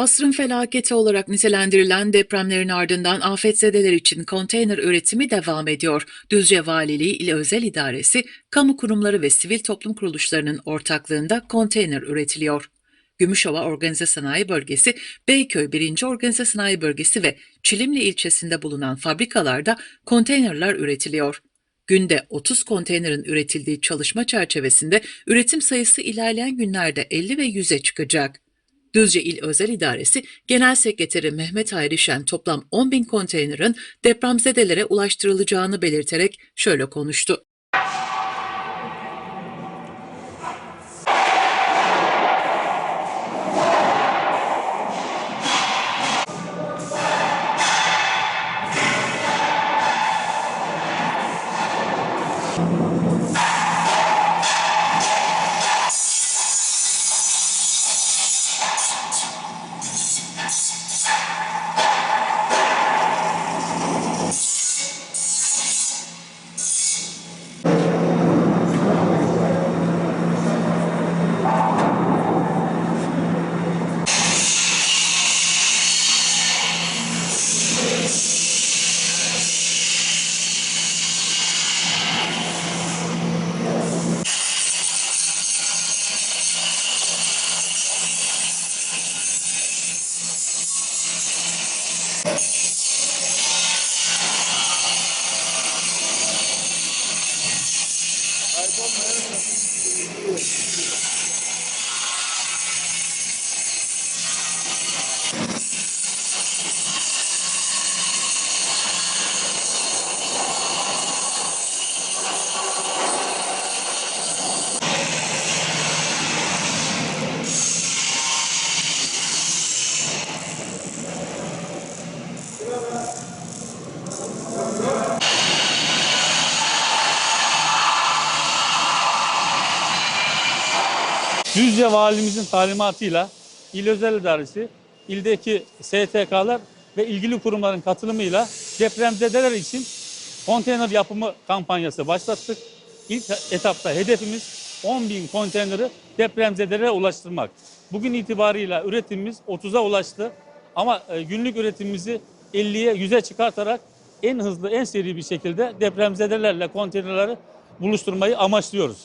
Asrın felaketi olarak nitelendirilen depremlerin ardından afetzedeler için konteyner üretimi devam ediyor. Düzce Valiliği İl Özel İdaresi, kamu kurumları ve sivil toplum kuruluşlarının ortaklığında konteyner üretiliyor. Gümüşova Organize Sanayi Bölgesi, Beyköy 1. Organize Sanayi Bölgesi ve Çilimli ilçesinde bulunan fabrikalarda konteynerler üretiliyor. Günde 30 konteynerin üretildiği çalışma çerçevesinde üretim sayısı ilerleyen günlerde 50 ve 100'e çıkacak. Düzce İl Özel İdaresi Genel Sekreteri Mehmet Hayri Şen toplam 10 bin konteynerin depremzedelere ulaştırılacağını belirterek şöyle konuştu. Düzce Valimizin talimatıyla İl Özel İdaresi, ildeki STK'lar ve ilgili kurumların katılımıyla depremzedeler için konteyner yapımı kampanyası başlattık. İlk etapta hedefimiz 10 bin konteyneri depremzedelere ulaştırmak. Bugün itibarıyla üretimimiz 30'a ulaştı ama e, günlük üretimimizi 50'ye 100'e çıkartarak en hızlı, en seri bir şekilde depremzedelerle konteynerleri buluşturmayı amaçlıyoruz.